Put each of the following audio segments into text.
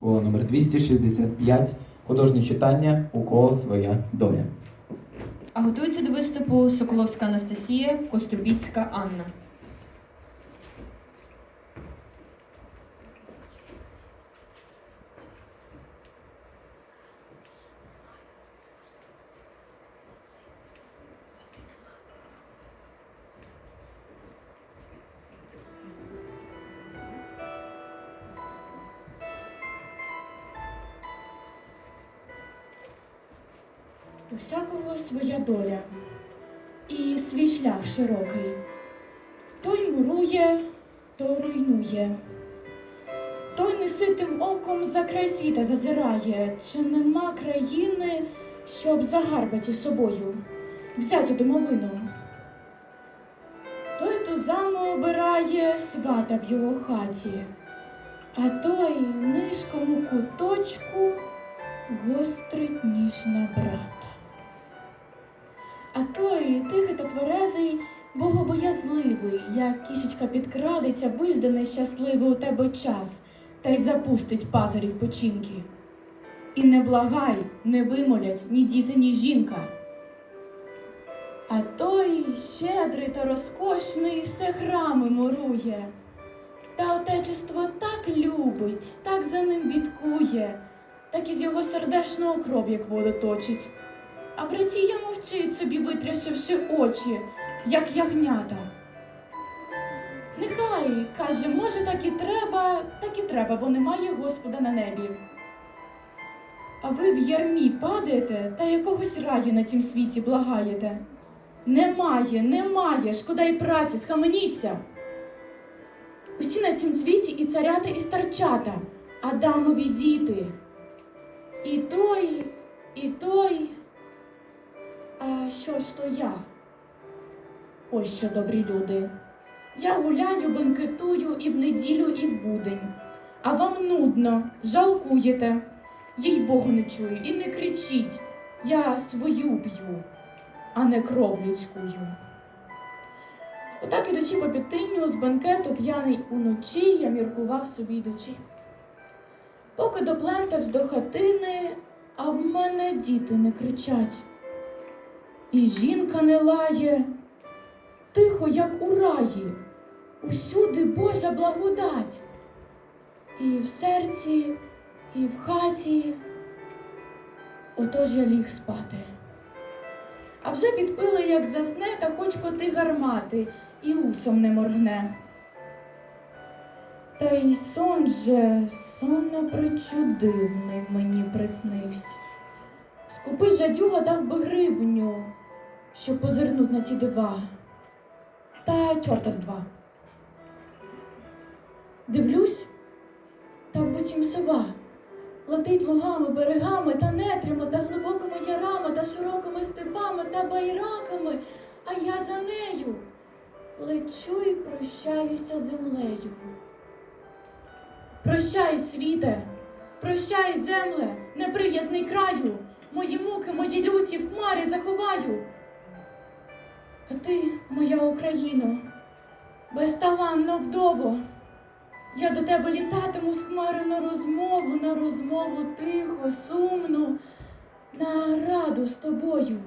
Школа номер 265. Художнє читання У кого своя доля. А готується до виступу Соколовська Анастасія, Кострубіцька Анна. Всякого своя доля і свій шлях широкий. Той мурує, той руйнує. Той неситим оком за край світа зазирає, чи нема країни, щоб загарбати собою, взяти домовину. Той тузану обирає свата в його хаті, а той нишком у куточку гострить ніж на брата. А той тихий та тверезий, богобоязливий, як кішечка підкрадеться, вижде нещасливий у тебе час, та й запустить пазурів починки. І не благай, не вимолять ні діти, ні жінка. А той щедрий та розкошний все храми мурує. Та отечество так любить, так за ним бідкує, так із його сердешного кров, як воду точить. А братія мовчить собі, витрясшивши очі, як ягнята. Нехай, каже, може, так і треба, так і треба, бо немає Господа на небі. А ви в ярмі падаєте та якогось раю на тім світі благаєте. Немає, немає, шкода й праці, схаменіться. Усі на цім світі і царята, і старчата, Адамові діти. І той, і той. А що ж то я? Ось що, добрі люди. Я гуляю, бенкетую і в неділю, і в будень. А вам нудно, жалкуєте. Їй Богу не чую і не кричіть. Я свою б'ю, а не кров людськую. Отак ідучи по пітинню з банкету п'яний уночі, я міркував собі йдучи. Поки доплентавсь до хатини, а в мене діти не кричать. І жінка не лає, тихо, як у раї, усюди Божа благодать. І в серці, і в хаті. Отож я ліг спати. А вже підпили, як засне, та хоч коти гармати, і усом не моргне. Та й сон же, сон причудивний мені приснився. Скупий жадюга дав би гривню, щоб позирнуть на ці дива. Та чорта з два. Дивлюсь, та буцім сова. Летить лугами, берегами та нетрями, та глибокими ярами, та широкими степами та байраками, а я за нею лечу й прощаюся землею. Прощай, світе, прощай, земле, неприязний краю, мої муки, мої люті в хмарі заховаю. А ти, моя Україно, безталанно вдово, я до тебе літатиму з хмари на розмову, на розмову тихо, сумну, на раду з тобою.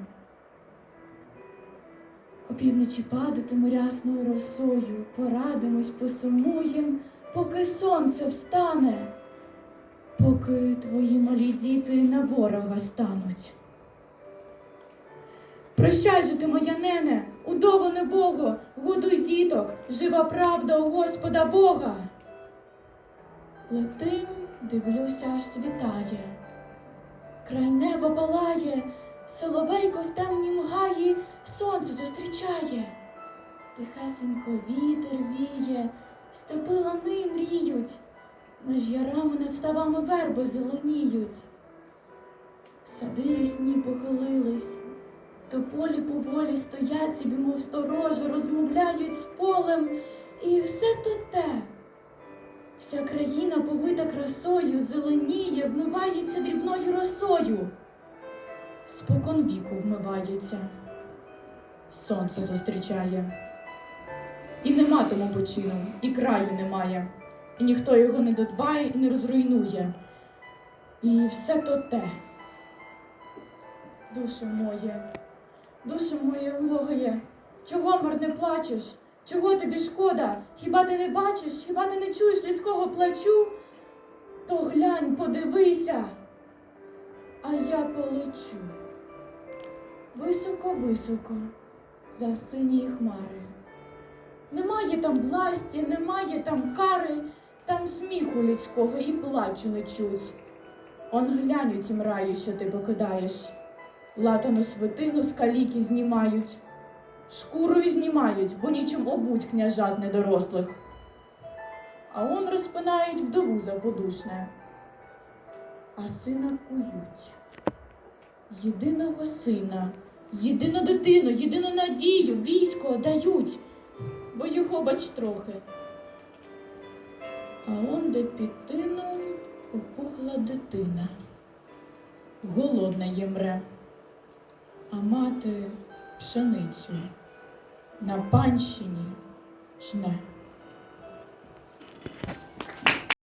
Опівночі падатиму рясною росою, порадимось, посумуєм, поки сонце встане, поки твої малі діти на ворога стануть. Прощай же ти, моя нене, удоване Бого, годуй діток, жива правда у Господа Бога. Летим, дивлюся, аж світає, край неба палає, соловейко в темнім гаї сонце зустрічає. Тихесенько вітер віє, степи лани мріють, між ярами над ставами верби зеленіють. Сади рясні похилились, то полі поволі стоять собі, мов сторожа, розмовляють з полем, і все то те. Вся країна повита красою, зеленіє, вмивається дрібною росою. Спокон віку вмивається, сонце зустрічає. І нема тому почину, і краю немає, і ніхто його не додбає і не розруйнує. І все то те. Душе моє, душе моє чого мир не плачеш? Чого тобі шкода? Хіба ти не бачиш, хіба ти не чуєш людського плачу? То глянь, подивися, а я полечу. Високо-високо, за сині хмари. Немає там власті, немає там кари, там сміху людського і плачу не чуть. Он глянь у тім раю, що ти покидаєш. Латану свитину з каліки знімають, шкурою знімають, бо нічим обуть княжат недорослих. А он розпинають вдову заподушне, а сина кують. Єдиного сина, єдину дитину, єдину надію, військо дають, бо його бач трохи. А он де під тином опухла дитина, голодна їмре, а мати пшеницю на панщині жне.